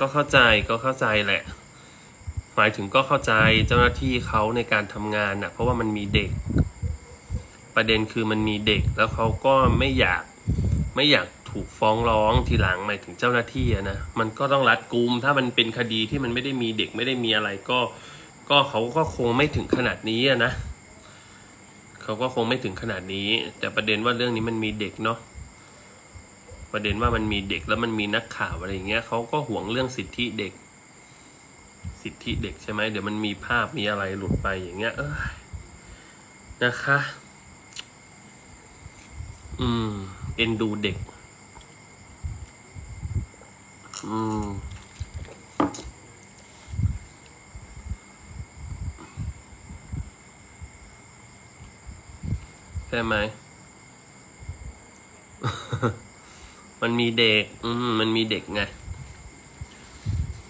ก็เข้าใจก็เข้าใจแหละ หมายถึงก็เข้าใจเจ้าหน้าที่เขาในการทำงานนะเพราะว่ามันมีเด็ก ประเด็นคือมันมีเด็กแล้วเขาก็ไม่อยากไม่อยากถูกฟ้องร้องทีหลังหมายถึงเจ้าหน้าที่นะมันก็ต้องรัดกุมถ้ามันเป็นคดีที่มันไม่ได้มีเด็กไม่ได้มีอะไรก็ ก็เขาก็คงไม่ถึงขนาดนี้นะเขาก็คงไม่ถึงขนาดนี้ แต่ประเด็นว่าเรื่องนี้มันมีเด็กเนาะ ประเด็นว่ามันมีเด็กแล้วมันมีนักข่าวอะไรอย่างเงี้ยเขาก็ห่วงเรื่องสิทธิเด็ก สิทธิเด็กใช่ไหมเดี๋ยวมันมีภาพมีอะไรหลุดไปอย่างเงี้ย เออนะคะ อืม เอ็นดูเด็ก อืมใช่ไหม มันมีเด็ก อืมมันมีเด็กไง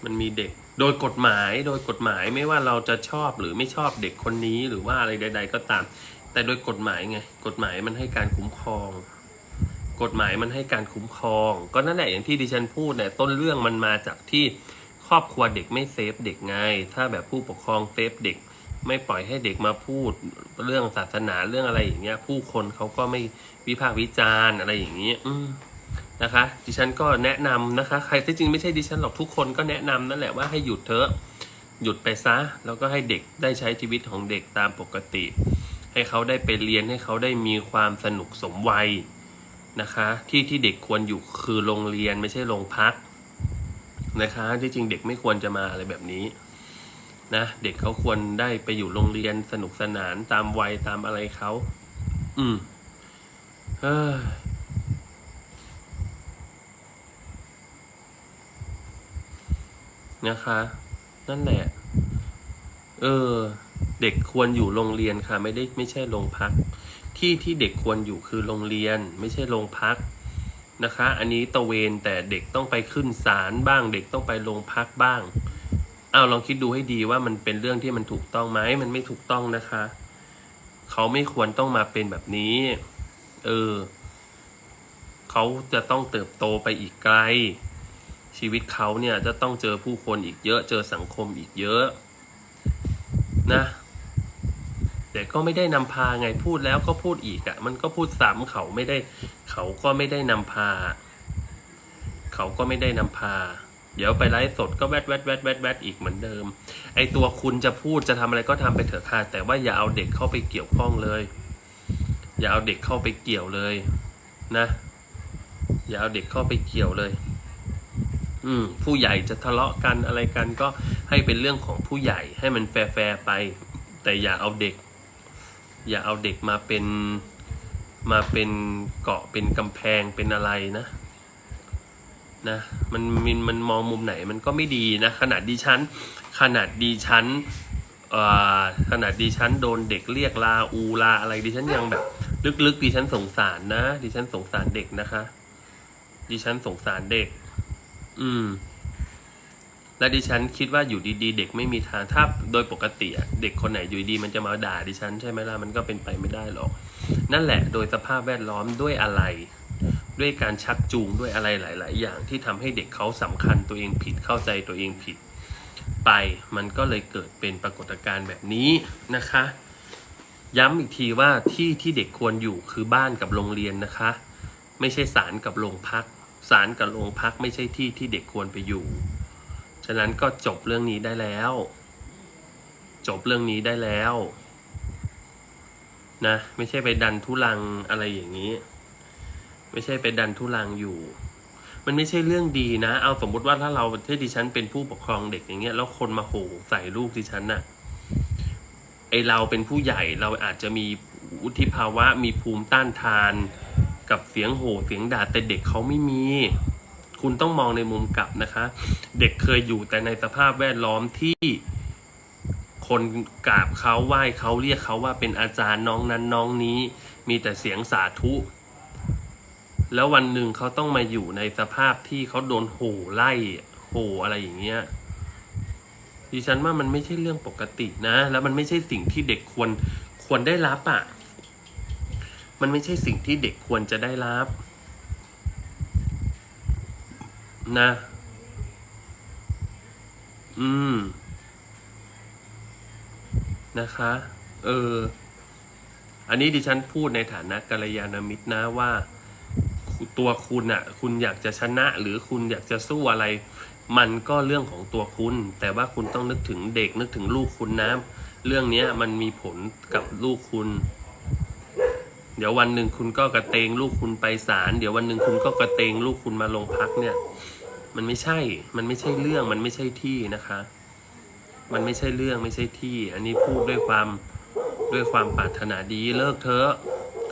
มันมีเด็ก โดยกฎหมาย โดยกฎหมายไม่ว่าเราจะชอบหรือไม่ชอบเด็กคนนี้หรือว่าอะไรใด ๆ ก็ตาม แต่โดยกฎหมายไง กฎหมายมันให้การคุ้มครอง กฎหมายมันให้การคุ้มครอง ก็นั่นแหละอย่างที่ดิฉันพูดเนี่ยต้นเรื่องมันมาจากที่ครอบครัวเด็กไม่เซฟเด็กไง ถ้าแบบผู้ปกครองเซฟเด็ก ไม่ปล่อยให้เด็กมาพูดเรื่องศาสนาเรื่องอะไรอย่างเงี้ย ผู้คนเขาก็ไม่วิพากษ์วิจารณ์อะไรอย่างเงี้ย อืม นะคะ ดิฉันก็แนะนำนะคะ ใครที่จริงไม่ใช่ดิฉันหรอกทุกคนก็แนะนำนั่นแหละว่าให้หยุดเถอะหยุดไปซะ แล้วก็ให้เด็กได้ใช้ชีวิตของเด็กตามปกติ ให้เขาได้ไปเรียนให้เขาได้มีความสนุกสมวัยนะคะ ที่ที่เด็กควรอยู่คือโรงเรียนไม่ใช่โรงพักนะคะ ที่จริงเด็กไม่ควรจะมาอะไรแบบนี้นะเด็กเขาควรได้ไปอยู่โรงเรียนสนุกสนานตามวัยตามอะไรเขา อืมเฮ้ย นะคะ นั่นแหละ เออ เด็กควรอยู่โรงเรียนค่ะ ไม่ได้ไม่ใช่โรงพัก ที่ที่เด็กควรอยู่คือโรงเรียน ไม่ใช่โรงพักนะคะ อันนี้ตะเวนแต่เด็กต้องไปขึ้นศาลบ้าง เด็กต้องไปโรงพักบ้างเอาลองคิดดูให้ดีว่ามันเป็นเรื่องที่มันถูกต้องไหมมันไม่ถูกต้องนะคะ เขาไม่ควรต้องมาเป็นแบบนี้ เออ เขาจะต้องเติบโตไปอีกไกล ชีวิตเขาเนี่ยจะต้องเจอผู้คนอีกเยอะ เจอสังคมอีกเยอะนะแต่ก็ไม่ได้นำพาไงพูดแล้วก็พูดอีกอะ่ะ มันก็พูดซ้ำเขาไม่ได้ เขาก็ไม่ได้นำพา เขาก็ไม่ได้นำพา เดี๋ยวไปไลฟ์สดก็แวดแวดแวดแวดแวดอีกเหมือนเดิม ไอตัวคุณจะพูดจะทำอะไรก็ทำไปเถอะค่ะแต่ว่าอย่าเอาเด็กเข้าไปเกี่ยวข้องเลย อย่าเอาเด็กเข้าไปเกี่ยวเลย นะ อย่าเอาเด็กเข้าไปเกี่ยวเลย อืมผู้ใหญ่จะทะเลาะกันอะไรกันก็ให้เป็นเรื่องของผู้ใหญ่ให้มันแฟร์ๆไป แต่อย่าเอาเด็ก อย่าเอาเด็กมาเป็นมาเป็นเกาะเป็นกำแพงเป็นอะไรนะนะมันมันมันมองมุมไหนมันก็ไม่ดีนะขนาดดิฉันขนาดดิฉันขนาดดิฉันโดนเด็กเรียกลาอูลาอะไรดิฉันยังแบบ ลึกๆดิฉันสงสารนะดิฉันสงสารเด็กนะคะดิฉันสงสารเด็ก อืม และดิฉันคิดว่าอยู่ดีๆ เด็กไม่มีทางถ้าโดยปกติเด็กคนไหนอยู่ดีมันจะมาด่าดิฉันใช่ไหมล่ะมันก็เป็นไปไม่ได้หรอก นั่นแหละโดยสภาพแวดล้อมด้วยอะไร ด้วยการชักจูงด้วยอะไรหลาย ๆ อย่างที่ทำให้เด็กเขาสำคัญตัวเองผิดเข้าใจตัวเองผิด ไป มันก็เลยเกิดเป็นปรากฏการณ์แบบนี้นะคะ ย้ำอีกทีว่าที่ที่เด็กควรอยู่คือบ้านกับโรงเรียนนะคะ ไม่ใช่ศาลกับโรงพัก ศาลกับโรงพักไม่ใช่ที่ที่เด็กควรไปอยู่ ฉะนั้นก็จบเรื่องนี้ได้แล้ว จบเรื่องนี้ได้แล้วนะไม่ใช่ไปดันทุลังอะไรอย่างนี้ ไม่ใช่ไปดันทุลังอยู่ มันไม่ใช่เรื่องดีนะ เอาสมมุติว่าถ้าเราที่ดิฉันเป็นผู้ปกครองเด็กอย่างเงี้ยแล้วคนมาโหใส่ลูกดิฉันน่ะไอเราเป็นผู้ใหญ่เราอาจจะมีวุฒิภาวะมีภูมิต้านทาน กับเสียงโห่เสียงด่าแต่เด็กเขาไม่มี คุณต้องมองในมุมกลับนะคะ เด็กเคยอยู่แต่ในสภาพแวดล้อมที่คนกราบเขาไหว้เขาเรียกเขาว่าเป็นอาจารย์น้องนั้นน้องนี้ มีแต่เสียงสาธุ แล้ววันหนึ่งเขาต้องมาอยู่ในสภาพที่เขาโดนโห่ไล่โห่อะไรอย่างเงี้ยดิฉันว่ามันไม่ใช่เรื่องปกตินะ แล้วมันไม่ใช่สิ่งที่เด็กควรควรได้รับอะ่ะ มันไม่ใช่สิ่งที่เด็กควรจะได้รับ นะ อืม นะคะ เออ อันนี้ดิฉันพูดในฐานะกัลยาณมิตรนะว่าตัวคุณอะคุณอยากจะชนะหรือคุณอยากจะสู้อะไร มันก็เรื่องของตัวคุณ แต่ว่าคุณต้องนึกถึงเด็กนึกถึงลูกคุณนะเรื่องนี้มันมีผลกับลูกคุณ เดี๋ยววันหนึ่งคุณก็กระเตงลูกคุณไปศาลเดี๋ยววันหนึ่งคุณก็กระเตงลูกคุณมาโรงพักเนี่ย มันไม่ใช่ มันไม่ใช่เรื่องมันไม่ใช่ที่นะคะ มันไม่ใช่เรื่องไม่ใช่ที่ อันนี้พูดด้วยความด้วยความปรารถนาดีเลิกเถอะ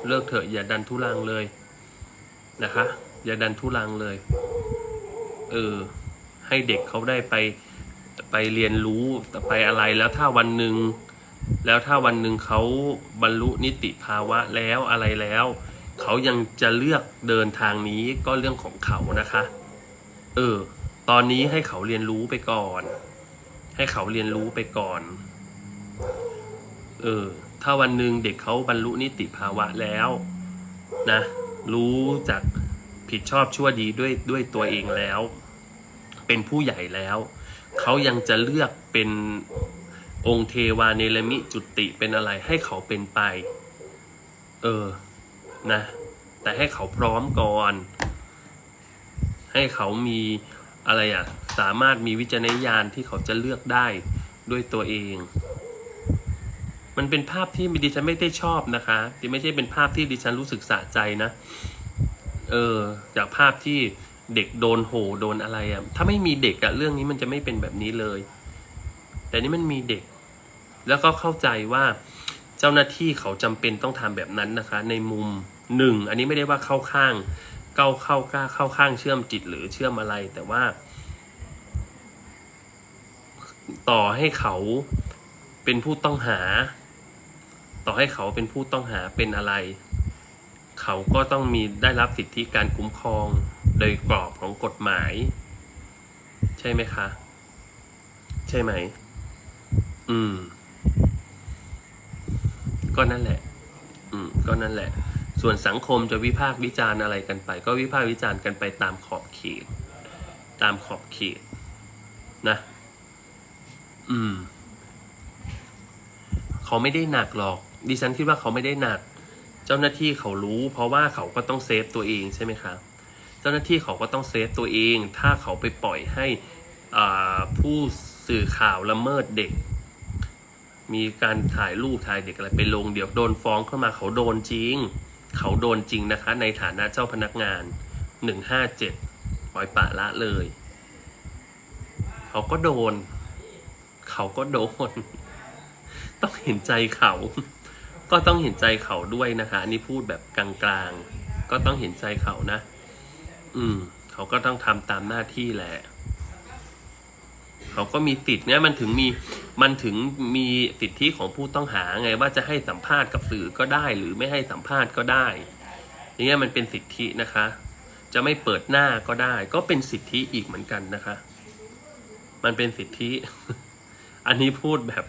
เลิกเถอะอย่าดันทุลังเลยนะคะ อย่าดันทุลังเลยเออให้เด็กเขาได้ไปไปเรียนรู้ไปอะไรแล้วถ้าวันหนึ่ง แล้วถ้าวันหนึ่งเขาบรรลุนิติภาวะแล้วอะไรแล้ว เขายังจะเลือกเดินทางนี้ก็เรื่องของเขานะคะ เออ ตอนนี้ให้เขาเรียนรู้ไปก่อน ให้เขาเรียนรู้ไปก่อน เออ ถ้าวันหนึ่งเด็กเขาบรรลุนิติภาวะแล้วนะ รู้จักผิดชอบชั่วดีด้วยด้วยตัวเองแล้ว เป็นผู้ใหญ่แล้ว เขายังจะเลือกเป็น องค์เทวาเนรมิจุติเป็นอะไรให้เขาเป็นไป เออ นะ แต่ให้เขาพร้อมก่อน ให้เขามีอะไรอะสามารถมีวิจารณญาณที่เขาจะเลือกได้ด้วยตัวเอง มันเป็นภาพที่ดิฉันไม่ได้ชอบนะคะที่ไม่ใช่เป็นภาพที่ดิฉันรู้สึกสะใจนะ เออ จากภาพที่เด็กโดนโหโดนอะไรอะถ้าไม่มีเด็กอะเรื่องนี้มันจะไม่เป็นแบบนี้เลย แต่นี่มันมีเด็ก แล้วก็เข้าใจว่าเจ้าหน้าที่เขาจำเป็นต้องทำแบบนั้นนะคะ ในมุมหนึ่งอันนี้ไม่ได้ว่าเข้าข้างเก้าเข้ากล้าเข้าข้างเชื่อมจิตหรือเชื่อมอะไร แต่ว่า ต่อให้เขาเป็นผู้ต้องหา ต่อให้เขาเป็นผู้ต้องหาเป็นอะไร เขาก็ต้องมีได้รับสิทธิการคุ้มครองโดยกรอบของกฎหมาย ใช่ไหมคะ ใช่ไหม อืม ก็นั่นแหละ อืม ก็นั่นแหละ ส่วนสังคมจะวิพากษ์วิจารณ์อะไรกันไป ก็วิพากษ์วิจารณ์กันไปตามขอบเขต ตามขอบเขต นะ อืม เขาไม่ได้หนักหรอก ดิฉันคิดว่าเขาไม่ได้หนัก เจ้าหน้าที่เขารู้ เพราะว่าเขาก็ต้องเซฟตัวเองใช่ไหมคะเจ้าหน้าที่เขาก็ต้องเซฟตัวเอง ถ้าเขาไปปล่อยให้อ่าผู้สื่อข่าวละเมิดเด็ก มีการถ่ายรูปถ่ายเด็กอะไรไปลงเดี๋ยวโดนฟ้องเข้ามาเขาโดนจริง เขาโดนจริงนะคะ ในฐานะเจ้าพนักงานหนึ่งห้าเจ็ดปล่อยปะละเลย เขาก็โดน เขาก็โดน ต้องเห็นใจเขา ก็ต้องเห็นใจเขาด้วยนะคะอันนี้พูดแบบกลางๆ ก็ต้องเห็นใจเขานะ อืม เขาก็ต้องทำตามหน้าที่แหละ เขาก็มีติดเนี่ยมันถึงมีมันถึงมีสิทธิของผู้ต้องหาไงว่าจะให้สัมภาษณ์กับสื่อก็ได้ หรือไม่ให้สัมภาษณ์ก็ได้อย่างเงี้ยมันเป็นสิทธินะคะ จะไม่เปิดหน้าก็ได้ ก็เป็นสิทธิอีกเหมือนกันนะคะ มันเป็นสิทธิ อันนี้พูดแบบ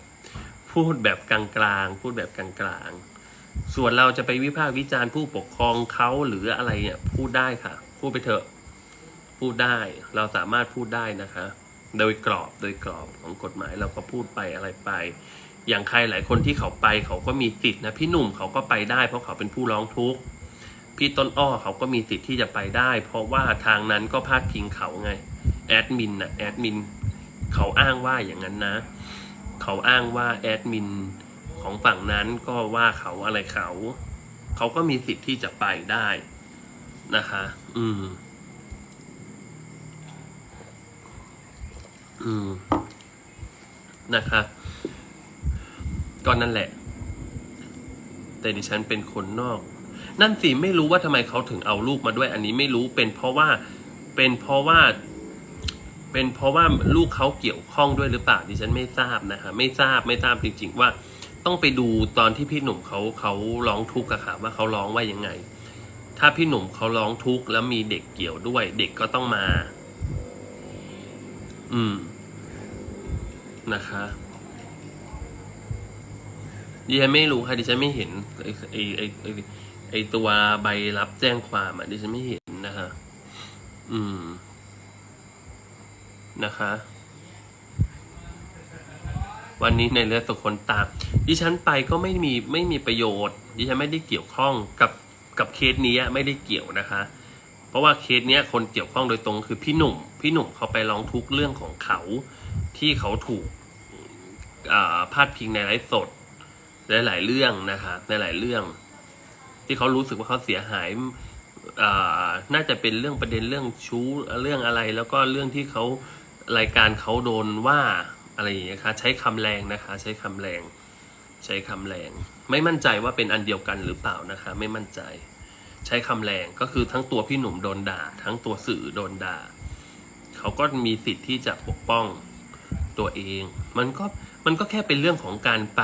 พูดแบบกลางๆพูดแบบกลางๆส่วนเราจะไปวิพากษ์วิจารณ์ผู้ปกครองเขาหรืออะไรเนี่ยพูดได้ค่ะ พูดไปเถอะ พูดได้ เราสามารถพูดได้นะคะ โดยกรอบโดยกรอบของกฎหมายเราก็พูดไปอะไรไป อย่างใครหลายคนที่เขาไปเขาก็มีสิทธินะพี่หนุ่มเขาก็ไปได้เพราะเขาเป็นผู้ร้องทุกข์พี่ต้นอ้อเขาก็มีสิทธิ์ที่จะไปได้ เพราะว่าทางนั้นก็พาดพิงเขาไงแอดมินนะแอดมินเขาอ้างว่าอย่างนั้นนะ เขาอ้างว่าแอดมินของฝั่งนั้นก็ว่าเขาอะไรเขา เขาก็มีสิทธิ์ที่จะไปได้นะคะ อืม อืมนะคะก็นั่นแหละ แต่ดิฉันเป็นคนนอก นั่นสิไม่รู้ว่าทำไมเขาถึงเอาลูกมาด้วย อันนี้ไม่รู้เป็นเพราะว่าเป็นเพราะว่า เป็นเพราะว่าลูกเขาเกี่ยวข้องด้วยหรือเปล่าดิฉันไม่ทราบนะคะไม่ทราบไม่ทราบจริงๆว่า ต้องไปดูตอนที่พี่หนุ่มเขาเขาร้องทุกข์อะค่ะว่าเขาร้องว่ายังไง ถ้าพี่หนุ่มเขาร้องทุกข์แล้วมีเด็กเกี่ยวด้วย เด็กก็ต้องมา อืม นะคะดิฉันไม่รู้ค่ะดิฉันไม่เห็นไอ้ไอ้ไอ้ไอ้ไอตัวใบรับแจ้งความอะดิฉันไม่เห็นนะคะอืมนะคะ วันนี้ในเรือสุคนตามดิฉันไปก็ไม่มีไม่มีประโยชน์ ดิฉันไม่ได้เกี่ยวข้องกับกับเคสนี้ไม่ได้เกี่ยวนะคะ เพราะว่าเคสเนี้ยคนเกี่ยวข้องโดยตรงคือพี่หนุ่ม พี่หนุ่มเขาไปร้องทุกข์เรื่องของเขา ที่เขาถูกาพาดพิงในไลฟ์สดหลาย ๆ เรื่องนะคะในหลายเรื่อง ที่เขารู้สึกว่าเขาเสียหายาน่าจะเป็นเรื่องประเด็นเรื่องชู้เรื่องอะไร แล้วก็เรื่องที่เขารายการเขาโดนว่าอะไรอย่างเงี้ยคะใช้คำแรงนะคะ ใช้คำแรง ใช้คำแรง ไม่มั่นใจว่าเป็นอันเดียวกันหรือเปล่านะคะ ไม่มั่นใจ ใช้คำแรงก็คือทั้งตัวพี่หนุ่มโดนด่า ทั้งตัวสื่อโดนด่าเขาก็มีสิทธิ์ที่จะปกป้อง ตัวเอง มันก็มันก็แค่เป็นเรื่องของการไป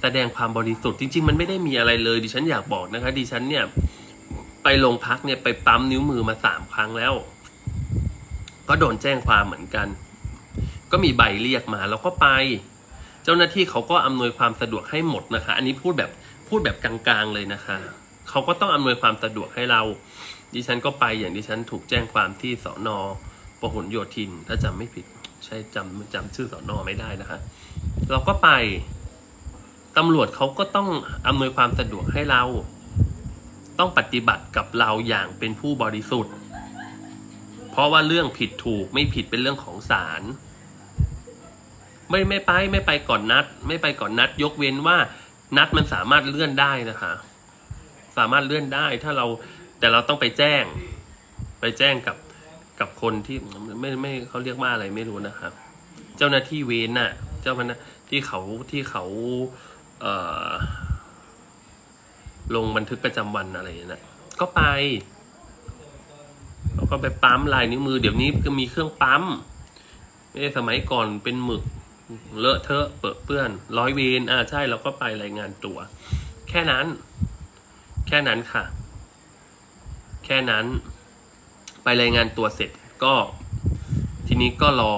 แสดงความบริสุทธิ์จริง ๆ มันไม่ได้มีอะไรเลย ดิฉันอยากบอกนะคะ ดิฉันเนี่ย ไปโรงพักเนี่ยไปปั๊มนิ้วมือมาสามครั้งแล้ว ก็โดนแจ้งความเหมือนกัน ก็มีใบเรียกมาแล้วก็ไป เจ้าหน้าที่เขาก็อำนวยความสะดวกให้หมดนะคะ อันนี้พูดแบบพูดแบบกลางๆเลยนะคะเขาก็ต้องอำนวยความสะดวกให้เรา ดิฉันก็ไปอย่างดิฉันถูกแจ้งความที่สอนอพหลโยธินถ้าจำไม่ผิด ช่จำจำชื่อสอนอไม่ได้นะคะเราก็ไปตำรวจเขาก็ต้องอำนวยความสะดวกให้เรา ต้องปฏิบัติกับเราอย่างเป็นผู้บริสุทธิ์ เพราะว่าเรื่องผิดถูกไม่ผิดเป็นเรื่องของศาลไม่ไม่ไปไม่ไปก่อนนัด ไม่ไปก่อนนัด ยกเว้นว่านัดมันสามารถเลื่อนได้นะคะ สามารถเลื่อนได้ถ้าเราแต่เราต้องไปแจ้ง ไปแจ้งกับกับคนที่ ไม่ไม่เขาเรียกว่าอะไรไม่รู้นะครับ เจ้าหน้าที่เวรน่ะ เจ้าพนักที่เขาที่เขาเอ่อลงบันทึกประจำวันอะไรอย่ะก็ไปเราก็ไปปั๊มลายนิ้วมือ เดี๋ยวนี้ก็มีเครื่องปั๊มไม่สมัยก่อนเป็นหมึก เลอะเทอะเปื้อนเปื้อน ร้อยเวรอ่าใช่เราก็ไปรายงานตัว แค่นั้น แค่นั้นค่ะ แค่นั้น ไปรายงานตัวเสร็จก็ ทีนี้ก็รอ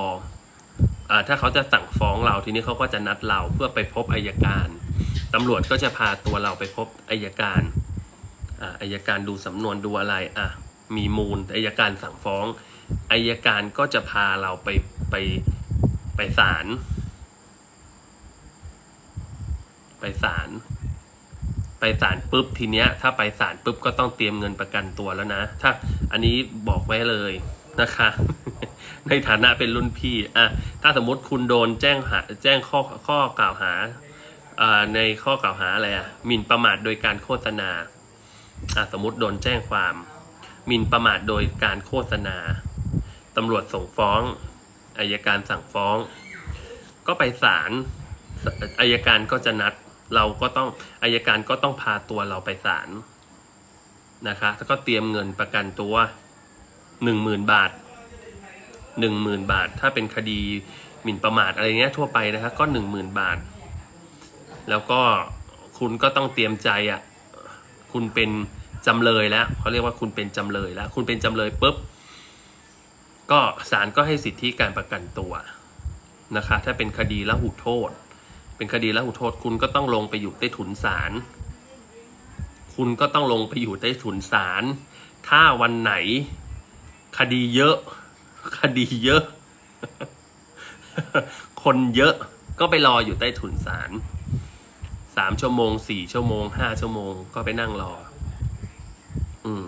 อ่าถ้าเขาจะสั่งฟ้องเรา ทีนี้เขาก็จะนัดเราเพื่อไปพบอายการตำรวจก็จะพาตัวเราไปพบอายการอ่าอายการดูสำนวนดูอะไรอะมีมูลอายการสั่งฟ้องอายการก็จะพาเราไปไปไปศาลไปศาลไปศาลปุ๊บทีเนี้ย ถ้าไปศาลปุ๊บก็ต้องเตรียมเงินประกันตัวแล้วนะ ถ้าอันนี้บอกไว้เลยนะคะ ในฐานะเป็นรุ่นพี่อะถ้าสมมติคุณโดนแจ้งหาแจ้งข้อข้อกล่าวหาในข้อกล่าวหาอะไรอะหมิ่นประมาทโดยการโฆษณาอะสมมติโดนแจ้งความหมิ่นประมาทโดยการโฆษณาตำรวจส่งฟ้องอายการสั่งฟ้อง ก็ไปศาลอายการก็จะนัดเราก็ต้องอายการก็ต้องพาตัวเราไปศาลนะคะแล้วก็เตรียมเงินประกันตัวหนึ่งหมื่นบาท หนึ่งหมื่นบาท ถ้าเป็นคดีหมิ่นประมาทอะไรเงี้ยทั่วไปนะคะก็หนึ่งหมื่นบาท แล้วก็คุณก็ต้องเตรียมใจอะคุณเป็นจำเลยแล้วเขาเรียกว่าคุณเป็นจำเลยแล้ว คุณเป็นจำเลยปุ๊บก็ศาลก็ให้สิทธิการประกันตัวนะคะ ถ้าเป็นคดีละหุโทษ เป็นคดีละหุโทษ คุณก็ต้องลงไปอยู่ใต้ถุนศาลคุณก็ต้องลงไปอยู่ใต้ถุนศาลถ้าวันไหนคดีเยอะ คดีเยอะ คนเยอะก็ไปรออยู่ใต้ถุนศาลสามชั่วโมงสี่ชั่วโมงห้าชั่วโมงก็ไปนั่งรอ อืม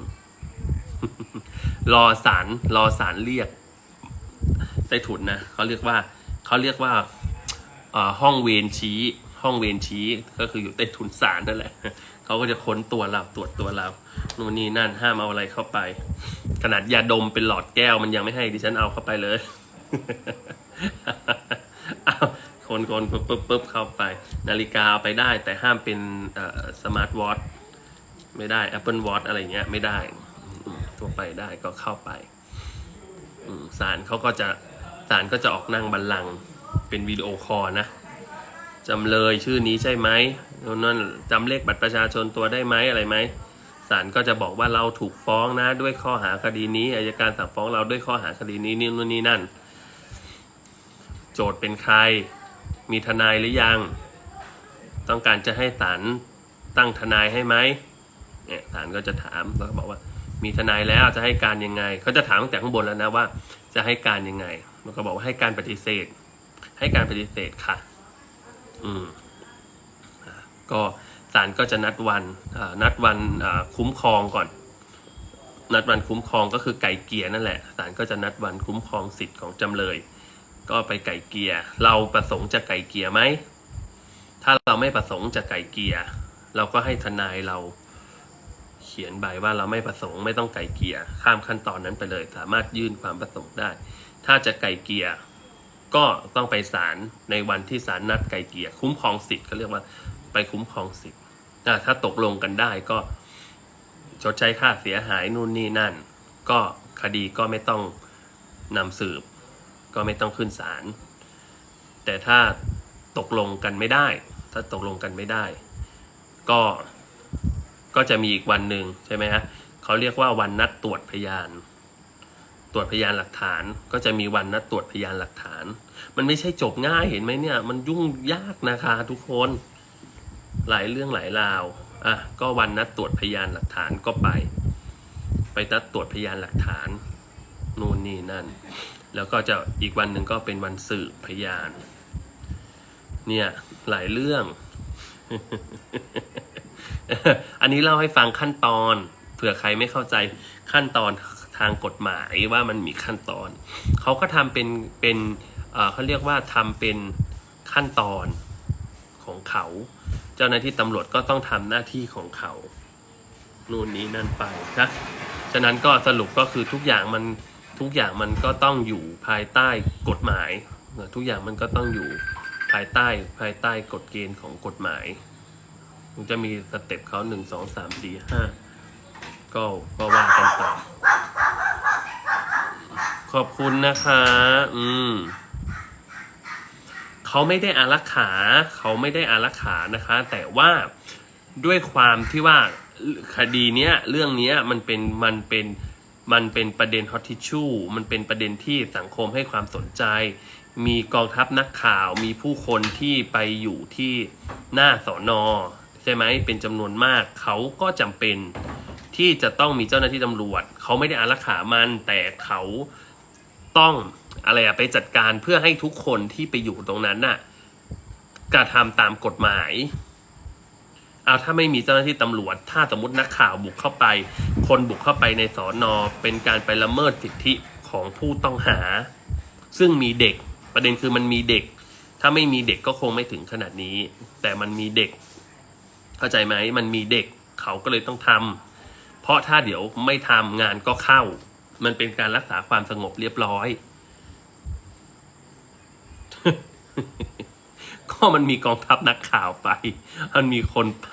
รอศาลรอศาลเรียกใต้ถุนนะเขาเรียกว่าเขาเรียกว่าห้องเวรชี้ ห้องเวรชี้ก็คืออยู่ใต้ถุนศาลนั่นแหละเขาก็จะค้นตัวเราตรวจตัวเรานู่นนี่นั่นห้ามเอาอะไรเข้าไป ขนาดยาดมเป็นหลอดแก้วมันยังไม่ให้ดิฉันเอาเข้าไปเลยเอาคนคนปุ๊บปุ๊บปุ๊บเข้าไป นาฬิกาเอาไปได้ แต่ห้ามเป็นสมาร์ทวอทไม่ได้ Apple Watch อะไรเงี้ยไม่ได้ทั่วไปได้ก็เข้าไปศาลเขาก็จะศาลก็จะออกนั่งบัลลังก์เป็นวิดีโอคอลนะ จำเลยชื่อนี้ใช่ไหมนั่นจำเลขบัตรประชาชนตัวได้ไหมอะไรไหมศาลก็จะบอกว่าเราถูกฟ้องนะ ด้วยข้อหาคดีนี้อายการสั่งฟ้องเราด้วยข้อหาคดีนี้นี่นู่นนี่นั่น โจทย์เป็นใคร มีทนายหรือยัง ต้องการจะให้ศาลตั้งทนายให้ไหมเนี่ยศาลก็จะถามแล้วก็บอกว่า มีทนายแล้วจะให้การยังไง เขาจะถามตั้งแต่ข้างบนแล้วนะว่า จะให้การยังไงมันก็บอกว่าให้การปฏิเสธ ให้การปฏิเสธค่ะ อืมก็ศาลก็จะนัดวันนัดวันคุ้มครองก่อน นัดวันคุ้มครองก็คือไก่เกียร์นั่นแหละศาลก็จะนัดวันคุ้มครองสิทธิ์ของจำเลย ก็ไปไก่เกียร์เราประสงค์จะไก่เกียร์ไหมถ้าเราไม่ประสงค์จะไก่เกียร์เราก็ให้ทนายเราเขียนใบว่าเราไม่ประสงค์ไม่ต้องไก่เกียร์ข้ามขั้นตอนนั้นไปเลย สามารถยื่นความประสงค์ได้ ถ้าจะไก่เกียร์ ก็ต้องไปศาลในวันที่ศาลนัดไก่เกลียคุ้มครองสิทธิ์เขาเรียกว่าไปคุ้มครองสิทธิ์ถ้าตกลงกันได้ก็ชดใช้ค่าเสียหายนู่นนี่นั่น ก็คดีก็ไม่ต้องนำสืบ ก็ไม่ต้องขึ้นศาลแต่ถ้าตกลงกันไม่ได้ ถ้าตกลงกันไม่ได้ ก็ก็จะมีอีกวันหนึ่งใช่ไหมฮะเขาเรียกว่าวันนัดตรวจพยาน ตรวจพยานหลักฐานก็จะมีวันนัดตรวจพยานหลักฐาน มันไม่ใช่จบง่ายเห็นไหมเนี่ย มันยุ่งยากนะคะทุกคน หลายเรื่องหลายราวอะก็วันนัดตรวจพยานหลักฐานก็ไป ไปนัดตรวจพยานหลักฐานนู่นนี่นั่น แล้วก็จะอีกวันหนึ่งก็เป็นวันสืบพยาน เนี่ยหลายเรื่อง อันนี้เล่าให้ฟังขั้นตอนเผื่อใครไม่เข้าใจขั้นตอน ทางกฎหมายว่ามันมีขั้นตอน เขาก็ทำเป็นเป็นเขาเรียกว่าทำเป็นขั้นตอนของเขา เจ้าหน้าที่ตำรวจก็ต้องทำหน้าที่ของเขานู่นนี้นั่นไปนะฉะนั้นก็สรุปก็คือทุกอย่างมันทุกอย่างมันก็ต้องอยู่ภายใต้กฎหมาย ทุกอย่างมันก็ต้องอยู่ภายใต้ภายใต้กฎเกณฑ์ของกฎหมายมันจะมีสเต็ปเขาหนึ่งสองสามสี่ห้าก็ก็ว่ากันไป ขอบคุณนะคะ อืมเขาไม่ได้อารักขา เขาไม่ได้อารักขานะคะ แต่ว่าด้วยความที่ว่าคดีเนี้ยเรื่องเนี้ยมันเป็นมันเป็นมันเป็นประเด็นฮอตทิชชู่มันเป็นประเด็นที่สังคมให้ความสนใจ มีกองทัพนักข่าว มีผู้คนที่ไปอยู่ที่หน้าสอนอใช่ไหมเป็นจำนวนมาก เขาก็จำเป็นที่จะต้องมีเจ้าหน้าที่ตำรวจ เขาไม่ได้อารักขามันแต่เขา ต้องอะไรอะไปจัดการเพื่อให้ทุกคนที่ไปอยู่ตรงนั้นน่ะกระทำตามกฎหมายเอาถ้าไม่มีเจ้าหน้าที่ตำรวจ ถ้าสมมตินักข่าวบุกเข้าไป คนบุกเข้าไปในสอนอเป็นการไปละเมิดสิทธิของผู้ต้องหา ซึ่งมีเด็กประเด็นคือมันมีเด็ก ถ้าไม่มีเด็กก็คงไม่ถึงขนาดนี้ แต่มันมีเด็ก เข้าใจไหมมันมีเด็กเขาก็เลยต้องทำเพราะถ้าเดี๋ยวไม่ทำงานก็เข้า มันเป็นการรักษาความสงบเรียบร้อย ก็มันมีกองทัพนักข่าวไป มันมีคนไป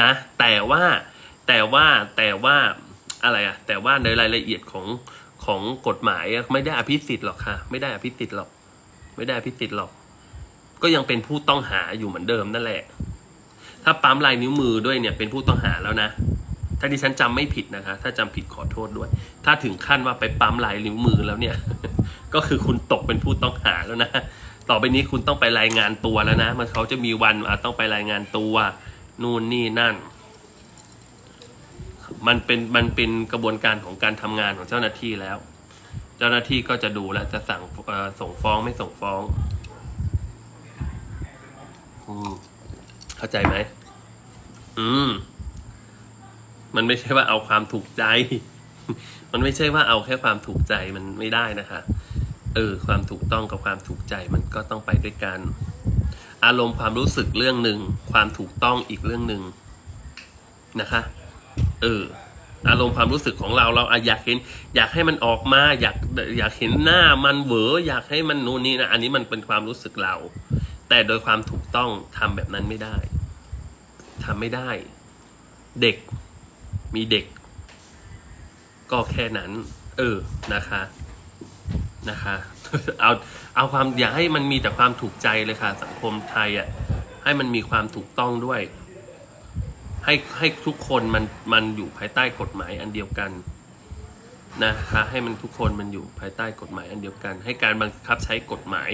นะ แต่ว่าแต่ว่าแต่ว่าอะไรอะแต่ว่าในรายละเอียดของของกฎหมายไม่ได้อภิสิทธิ์หรอกค่ะ ไม่ได้อภิสิทธิ์หรอก ไม่ได้อภิสิทธิ์หรอก ก็ยังเป็นผู้ต้องหาอยู่เหมือนเดิมนั่นแหละ ถ้าปั๊มลายนิ้วมือด้วยเนี่ยเป็นผู้ต้องหาแล้วนะ ถ้าดิฉันจำไม่ผิดนะคะ ถ้าจำผิดขอโทษด้วย ถ้าถึงขั้นว่าไปปั๊มลายนิ้วมือแล้วเนี่ย ก็คือคุณตกเป็นผู้ต้องหาแล้วนะ ต่อไปนี้คุณต้องไปรายงานตัวแล้วนะ มันเขาจะมีวันอะต้องไปรายงานตัว นู่นนี่นั่น มันเป็นมันเป็นกระบวนการของการทำงานของเจ้าหน้าที่แล้ว เจ้าหน้าที่ก็จะดูแลวจะสั่งส่งฟ้องไม่ส่งฟ้องอืมเข้าใจไหมอืม มันไม่ใช่ว่าเอาความถูกใจ มันไม่ใช่ว่าเอาแค่ความถูกใจมันไม่ได้นะคะ เออ ความถูกต้องกับความถูกใจมันก็ต้องไปด้วยกัน อารมณ์ความรู้สึกเรื่องหนึ่ง ความถูกต้องอีกเรื่องหนึ่งนะคะ เออ อารมณ์ความรู้สึกของเราเราอยากเห็น อยากให้มันออกมา อยากอยากเห็นหน้ามันเหวออยากให้มันนู่นนี่นะอันนี้มันเป็นความรู้สึกเรา แต่โดยความถูกต้องทำแบบนั้นไม่ได้ทำไม่ได้ เด็ก มีเด็ก ก็แค่นั้น เออนะคะนะคะ เอาเอาความอย่าให้มันมีแต่ความถูกใจเลยค่ะ สังคมไทยอะให้มันมีความถูกต้องด้วย ให้ให้ทุกคนมันมันอยู่ภายใต้กฎหมายอันเดียวกันนะคะ ให้มันทุกคนมันอยู่ภายใต้กฎหมายอันเดียวกัน ให้การบังคับใช้กฎหมาย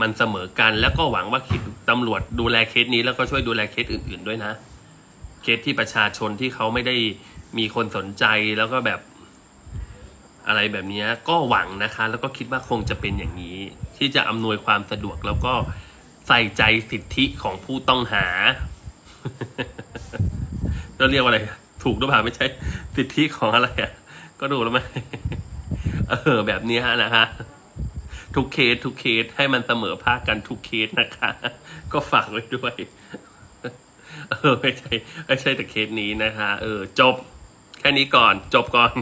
มันเสมอกัน แล้วก็หวังว่าคิดตำรวจดูแลเคสนี้แล้วก็ช่วยดูแลเคสอื่น ๆด้วยนะ สที่ประชาชนที่เขาไม่ได้มีคนสนใจแล้วก็แบบอะไรแบบนี้ก็หวังนะคะ แล้วก็คิดว่าคงจะเป็นอย่างนี้ ที่จะอำนวยความสะดวกแล้วก็ใส่ใจสิทธิของผู้ต้องหาเราเรียกว่าอะไร ถูกหรือเปล่าไม่ใช่สิทธิของอะไรอะก็ดูแล้วไหมเออแบบนี้ยนะคะ ทุกเคสทุกเคสให้มันเสมอภาคกันทุกเคสนะคะ ก็ฝากไว้ด้วย เออไม่ใช่ไม่ใช่แต่เคสนี้นะคะ เออ จบ แค่นี้ก่อน จบก่อน